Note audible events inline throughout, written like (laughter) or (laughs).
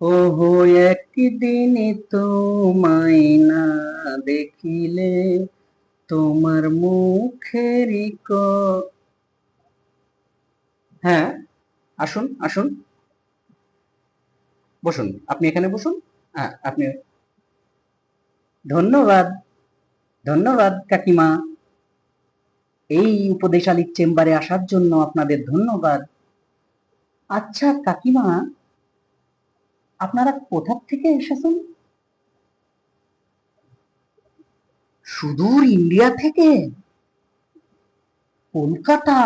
ওহো, একদিনে তোমায় না দেখিলে তোমার মুখেরই ক হ্যাঁ আসুন আসুন। বসুন, আপনি এখানে বসুন। হ্যাঁ আপনি ধন্যবাদ ধন্যবাদ কাকিমা। এই উপদেশালীর চেম্বারে আসার জন্য আপনাদের ধন্যবাদ। আচ্ছা কাকিমা আপনারা কোথা থেকে এসেছেন? সুদূর ইন্ডিয়া থেকে? কলকাতা?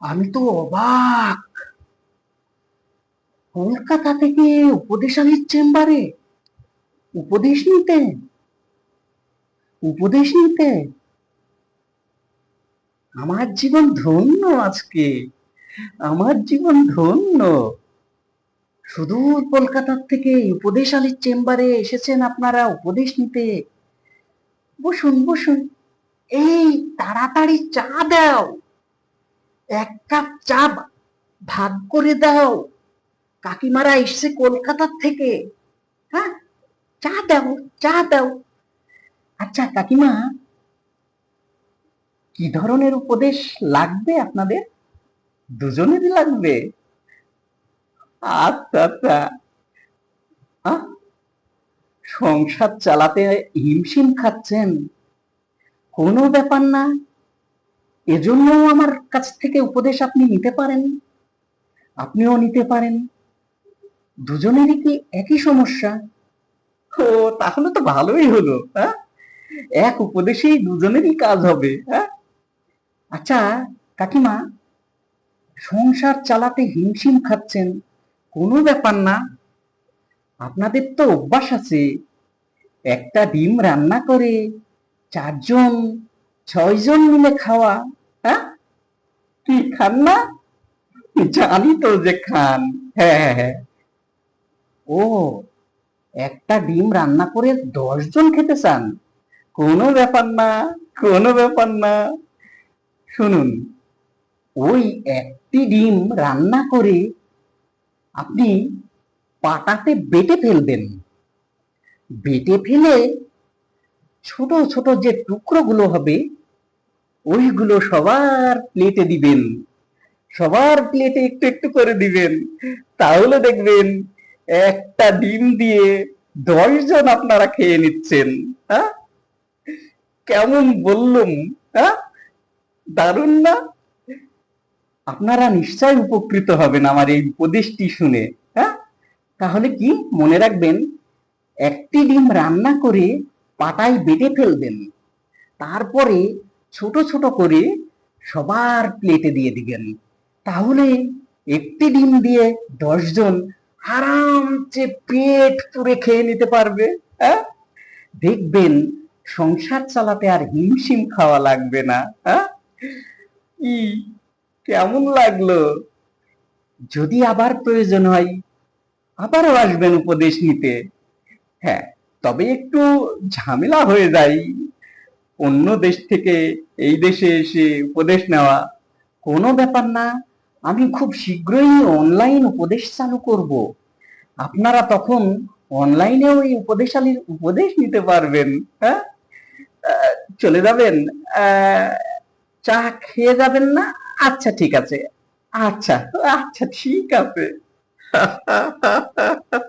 আমি তো অবাক। কলকাতা থেকে উপদেশালীর চেম্বারে উপদেশ নিতে। উপদেশ নিতে। আমার জীবন ধন্য আজকে। আমার জীবন ধন্য। সুদূর কলকাতার থেকে উপদেশালীর চেম্বারে এসেছেন আপনারা উপদেশ নিতে। বসুন বসুন। এই তাড়াতাড়ি চা দাও। এক কাপ চা ভাগ করে দাও। কাকিমারা এসছে কলকাতার থেকে। হ্যাঁ চা দাও চা দাও। আচ্ছা কাকিমা, কি ধরনের উপদেশ লাগবে আপনাদের? দুজনেরই লাগবে। আচ্ছা আচ্ছা। সংসার চালাতে হিমশিম খাচ্ছেন। কোনো ব্যাপার না। এজন্য আমার কাছ থেকে উপদেশ আপনি নিতে পারেন। আপনিও নিতে পারেন। দুজনেরই কি একই সমস্যা? ও, তাহলে তো ভালোই হলো হ্যাঁ? এক উপদেশেই দুজনেরই কাজ হবে হ্যাঁ? আচ্ছা কাকিমা সংসার চালাতে হিমশিম খাচ্ছেন, কোনো ব্যাপার না। আপনাদের তো অভ্যাস আছে, একটা ডিম রান্না করে চারজন, ছয়জন মিলে খাওয়া হ্যাঁ? কি খান না? জানি তো যে খান। হ্যাঁ হ্যাঁ হ্যাঁ। ও, একটা ডিম রান্না করে দশজন খেতে চান? কোনো ব্যাপার না, কোনো ব্যাপার না। শুনুন ওই একটি ডিম রান্না করে আপনি পাটাতে বেটে ফেলবেন। বেটে ফেলে ছোট ছোট যে টুকরোগুলো হবে, ওইগুলো সবার প্লেটে দিবেন। সবার প্লেটে একটু একটু করে দিবেন। তাহলে দেখবেন একটা ডিম দিয়ে দশ জন আপনারা খেয়ে নিচ্ছেন। হ্যাঁ? কেমন বললুম হ্যাঁ? দারুণ না? আপনারা নিশ্চয় উপকৃত হবেন আমার এই উপদেশটি শুনে হ্যাঁ? তাহলে কি? মনে রাখবেন, একটি ডিম রান্না করে পাটায় বেটে ফেলবেন, তারপরে ছোট ছোট করে সবার প্লেটে দিয়ে দিবেন। তাহলে একটি ডিম দিয়ে দশজন আরামসে পেট পুরে খেয়ে নিতে পারবে হ্যাঁ? দেখবেন, সংসার চালাতে আর হিমশিম খাওয়া লাগবে না হ্যাঁ? কেমন লাগল? যদি আবার প্রয়োজন হয়, আবারও আসবেন উপদেশ নিতে। হ্যাঁ তবে একটু ঝামেলা হয়ে যায়। অন্য দেশ থেকে এই দেশে এসে উপদেশ নেওয়া কোনো ব্যাপার না। আমি খুব শীঘ্রই অনলাইন উপদেশ চালু করব। আপনারা তখন অনলাইনেও এই উপদেশালীর উপদেশ নিতে পারবেন হ্যাঁ? চলে যাবেন। চা খেয়ে যাবেন না? আচ্ছা ঠিক আছে। আচ্ছা আচ্ছা ঠিক আছে। (laughs)